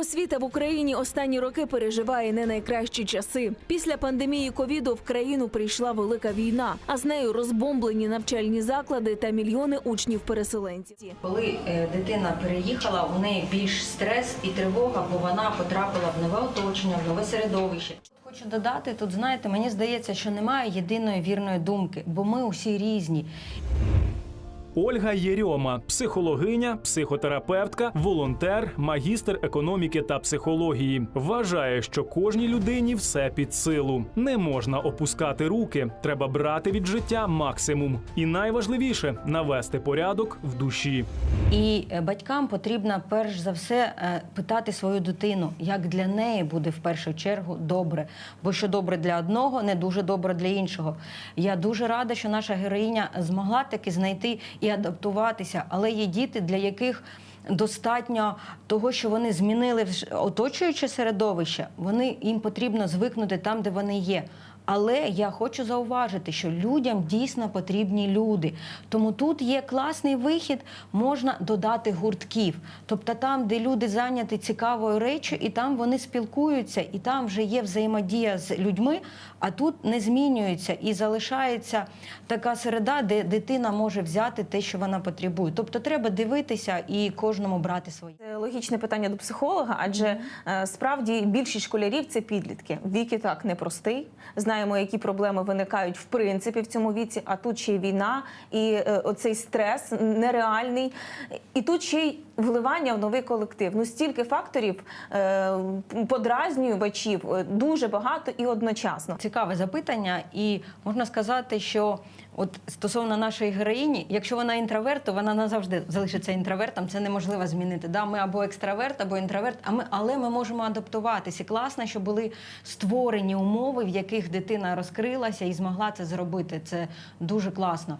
Освіта в Україні останні роки переживає не найкращі часи. Після пандемії ковіду в країну прийшла велика війна, а з нею розбомблені навчальні заклади та мільйони учнів-переселенців. Коли е, дитина переїхала, у неї більш стрес і тривога, бо вона потрапила в нове оточення, в нове середовище. Хочу додати тут, знаєте, мені здається, що немає єдиної вірної думки, бо ми усі різні. Ольга Єрьома, психологиня, психотерапевтка, волонтер, магістр економіки та психології, вважає, що кожній людині все під силу. Не можна опускати руки, треба брати від життя максимум. І найважливіше навести порядок в душі. І е, батькам потрібно перш за все е, питати свою дитину, як для неї буде в першу чергу добре. Бо що добре для одного, не дуже добре для іншого. Я дуже рада, що наша героїня змогла таки знайти і адаптуватися, але є діти, для яких достатньо того, що вони змінили оточуюче середовище, вони їм потрібно звикнути там, де вони є. Але я хочу зауважити, що людям дійсно потрібні люди. Тому тут є класний вихід, можна додати гуртків. Тобто там, де люди зайняті цікавою речю, і там вони спілкуються, і там вже є взаємодія з людьми, а тут не змінюється і залишається така середа, де дитина може взяти те, що вона потребує. Тобто треба дивитися і кожному брати своє. Це логічне питання до психолога, адже е, справді більшість школярів це підлітки. Вік і так непростий. Знаємо, які проблеми виникають в принципі в цьому віці. А тут ще й війна, і е, оцей стрес нереальний. І тут ще й вливання в новий колектив. Ну стільки факторів е, подразнювачів е, дуже багато і одночасно. Цікаве запитання, і можна сказати, що от стосовно нашої героїні, якщо вона інтроверт, то вона назавжди залишиться інтровертом. Це неможливо змінити. Да, ми або екстраверт, або інтроверт, а ми, але ми можемо адаптуватися. Класно, що були створені умови, в яких дитина розкрилася і змогла це зробити. Це дуже класно.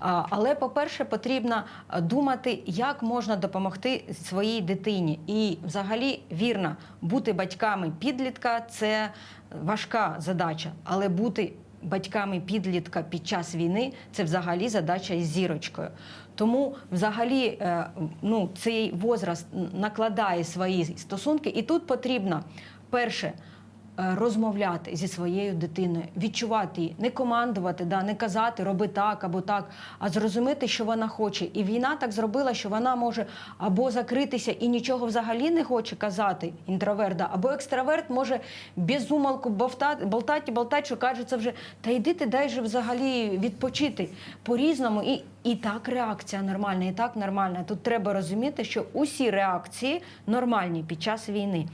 Але, по-перше, потрібно думати, як можна допомогти своїй дитині. І взагалі вірно, бути батьками підлітка це важка задача, але бути батьками підлітка під час війни це взагалі задача із зірочкою. Тому взагалі е, ну, цей возраст накладає свої стосунки, і тут потрібно перше. Е, Розмовляти зі своєю дитиною, відчувати її, не командувати, да, не казати, роби так або так, а зрозуміти, що вона хоче. І війна так зробила, що вона може або закритися і нічого взагалі не хоче казати, інтроверт, да, або екстраверт може без умалку болтати, болтати, болтати, що кажеться вже, та йди ти дай же взагалі відпочити по-різному. І, і так реакція нормальна, і так нормальна. Тут треба розуміти, що усі реакції нормальні під час війни.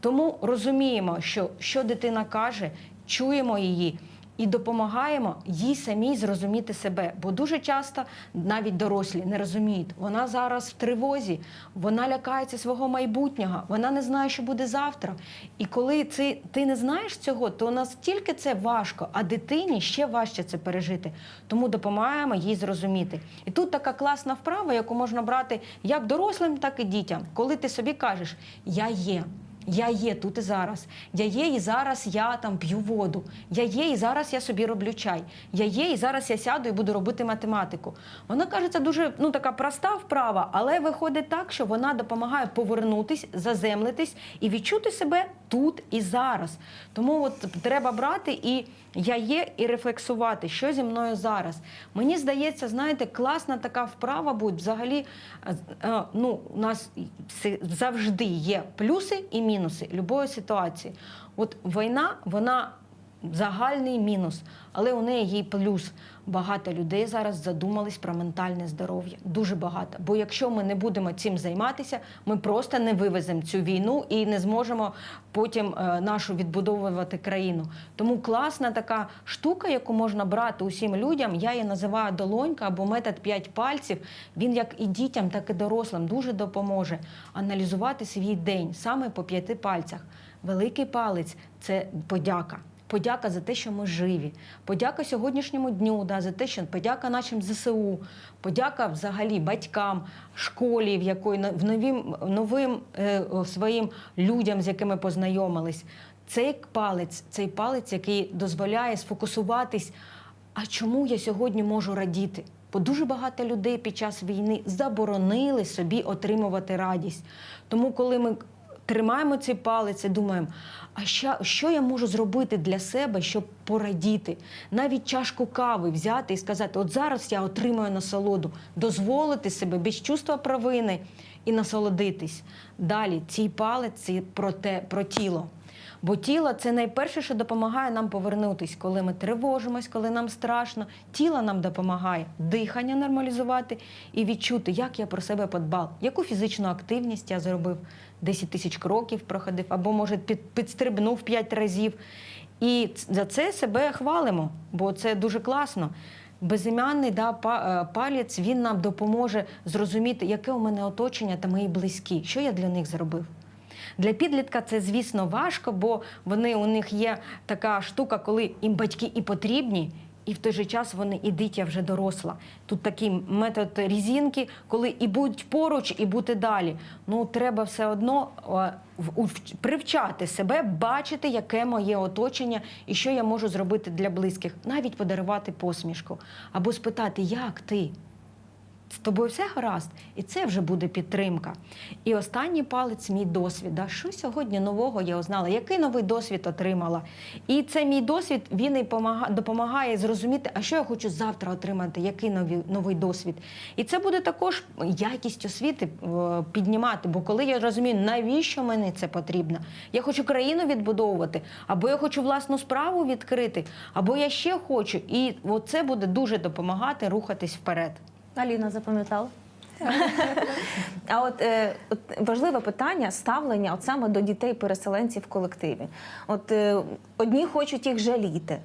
Тому розуміємо, що що дитина каже, чуємо її. І допомагаємо їй самій зрозуміти себе, бо дуже часто навіть дорослі не розуміють. Вона зараз в тривозі, вона лякається свого майбутнього, вона не знає, що буде завтра. І коли це, ти не знаєш цього, то настільки це важко, а дитині ще важче це пережити. Тому допомагаємо їй зрозуміти. І тут така класна вправа, яку можна брати як дорослим, так і дітям. Коли ти собі кажеш Я є. Я є тут і зараз. Я є і зараз я там п'ю воду. Я є і зараз я собі роблю чай. Я є і зараз я сяду і буду робити математику. Вона кажеться дуже ну така проста вправа, але виходить так, що вона допомагає повернутись, заземлитись і відчути себе тут і зараз. Тому от треба брати і я є і рефлексувати, що зі мною зараз. Мені здається, знаєте, класна така вправа буде. Взагалі, е, е, ну, у нас завжди є плюси і мінуси любої ситуації. От війна, вона загальний мінус, але у неї є плюс. Багато людей зараз задумались про ментальне здоров'я. Дуже багато. Бо якщо ми не будемо цим займатися, ми просто не вивеземо цю війну і не зможемо потім е, нашу відбудовувати країну. Тому класна така штука, яку можна брати усім людям. Я її називаю долонька або метод 5 пальців. Він як і дітям, так і дорослим дуже допоможе аналізувати свій день саме по п'яти пальцях. Великий палець це подяка. Подяка за те, що ми живі. Подяка сьогоднішньому дню, да, за те, що подяка нашим ЗСУ, подяка взагалі батькам, школі, в якої новим, новим е, своїм людям, з якими познайомились. Цей палець, цей палець, який дозволяє сфокусуватись. А чому я сьогодні можу радіти? Бо дуже багато людей під час війни заборонили собі отримувати радість. Тому, коли ми тримаємо ці палець і думаємо, а що, що я можу зробити для себе, щоб порадіти? Навіть чашку кави взяти і сказати: от зараз я отримаю насолоду, дозволити себе без чувства провини і насолодитись. Далі ці палиці про те, про тіло. Бо тіло це найперше, що допомагає нам повернутись, коли ми тривожимось, коли нам страшно. Тіло нам допомагає дихання нормалізувати і відчути, як я про себе подбав, яку фізичну активність я зробив, 10 тисяч кроків проходив, або, може, під, підстрибнув 5 разів. І за це себе хвалимо, бо це дуже класно. Безім'яний да, е, палець він нам допоможе зрозуміти, яке у мене оточення та мої близькі, що я для них зробив. Для підлітка це, звісно, важко, бо вони у них є така штука, коли їм батьки і потрібні, і в той же час вони і дитя вже доросла. Тут такий метод різінки, коли і будь поруч, і бути далі. Ну треба все одно привчати себе, бачити, яке моє оточення і що я можу зробити для близьких, навіть подарувати посмішку або спитати, як ти. З тобою все гаразд, і це вже буде підтримка. І останній палець мій досвід. Да? Що сьогодні нового я узнала? Який новий досвід отримала? І це мій досвід він і допомагає зрозуміти, а що я хочу завтра отримати, який новий, новий досвід. І це буде також якість освіти е, піднімати. Бо коли я розумію, навіщо мені це потрібно, я хочу країну відбудовувати, або я хочу власну справу відкрити, або я ще хочу. І це буде дуже допомагати рухатись вперед. Аліна запам'ятала? А от, е, от важливе питання ставлення от саме до дітей-переселенців в колективі. От е, одні хочуть їх жаліти.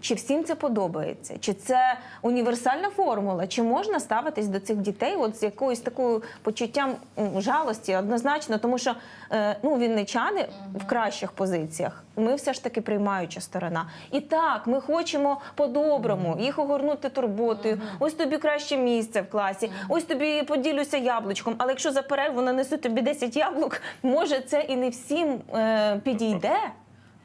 Чи всім це подобається? Чи це універсальна формула? Чи можна ставитись до цих дітей от з якоюсь такою почуттям жалості однозначно? Тому що е, ну, вінничани в кращих позиціях. Ми все ж таки приймаюча сторона. І так, ми хочемо по-доброму їх огорнути турботою. Ось тобі краще місце в класі, ось тобі поділюся яблучком. Але якщо за перерву нанесу тобі 10 яблук, може це і не всім е, підійде.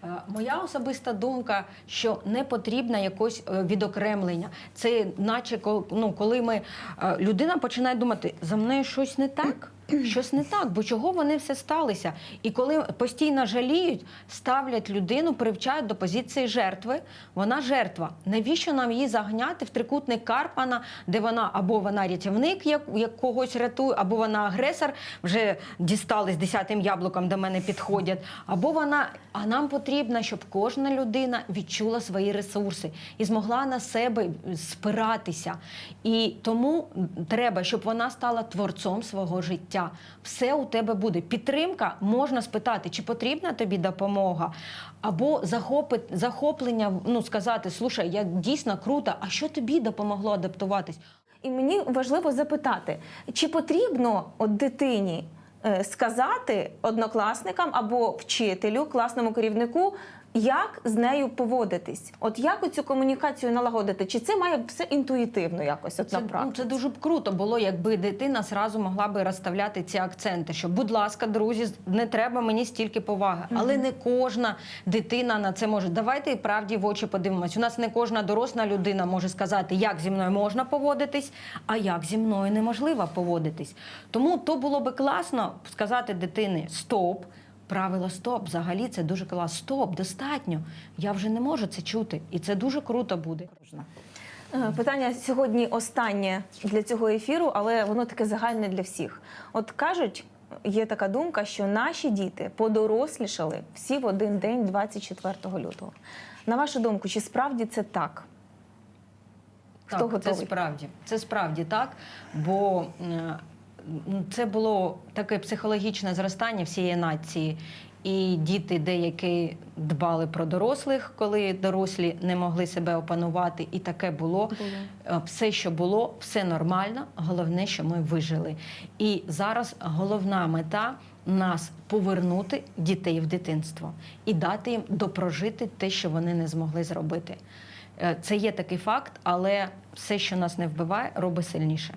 Е, Моя особиста думка, що не потрібно якось е, відокремлення. Це наче ну, коли ми е, людина починає думати, за мною щось не так. Щось не так, бо чого вони все сталися? І коли постійно жаліють, ставлять людину, привчають до позиції жертви. Вона жертва. Навіщо нам її загняти в трикутник Карпана, де вона або вона рятівник, як, когось рятує, або вона агресор, вже дістали з десятим яблуком до мене підходять, або вона. А нам потрібно, щоб кожна людина відчула свої ресурси і змогла на себе спиратися. І тому треба, щоб вона стала творцом свого життя. Все у тебе буде. Підтримка можна спитати, чи потрібна тобі допомога, або захоплення, ну сказати, слушай, я дійсно крута, а що тобі допомогло адаптуватись? І мені важливо запитати, чи потрібно от дитині е, сказати однокласникам або вчителю, класному керівнику, як з нею поводитись? От як оцю комунікацію налагодити? Чи це має все інтуїтивно якось от Це, на ну, практиці? це дуже б круто було, якби дитина зразу могла би розставляти ці акценти. Що, будь ласка, друзі, не треба мені стільки поваги. Але не кожна дитина на це може. Давайте і правді в очі подивимось. У нас не кожна доросла людина може сказати, як зі мною можна поводитись, а як зі мною неможливо поводитись. Тому то було би класно сказати дитині стоп. Правило стоп, взагалі це дуже класно. Стоп, достатньо. Я вже не можу це чути, і це дуже круто буде. Е, Питання сьогодні останнє для цього ефіру, але воно таке загальне для всіх. От кажуть, є така думка, що наші діти подорослішали всі в один день, 24 лютого. На вашу думку, чи справді це так? Хто так, готовий? Це справді, це справді так, бо е, це було таке психологічне зростання всієї нації. І діти деякі дбали про дорослих, коли дорослі не могли себе опанувати, і таке було. Е, Все, що було, все нормально. Головне, що ми вижили. І зараз головна мета нас повернути дітей в дитинство і дати їм допрожити те, що вони не змогли зробити. Е, Це є такий факт, але все, що нас не вбиває, робить сильніше.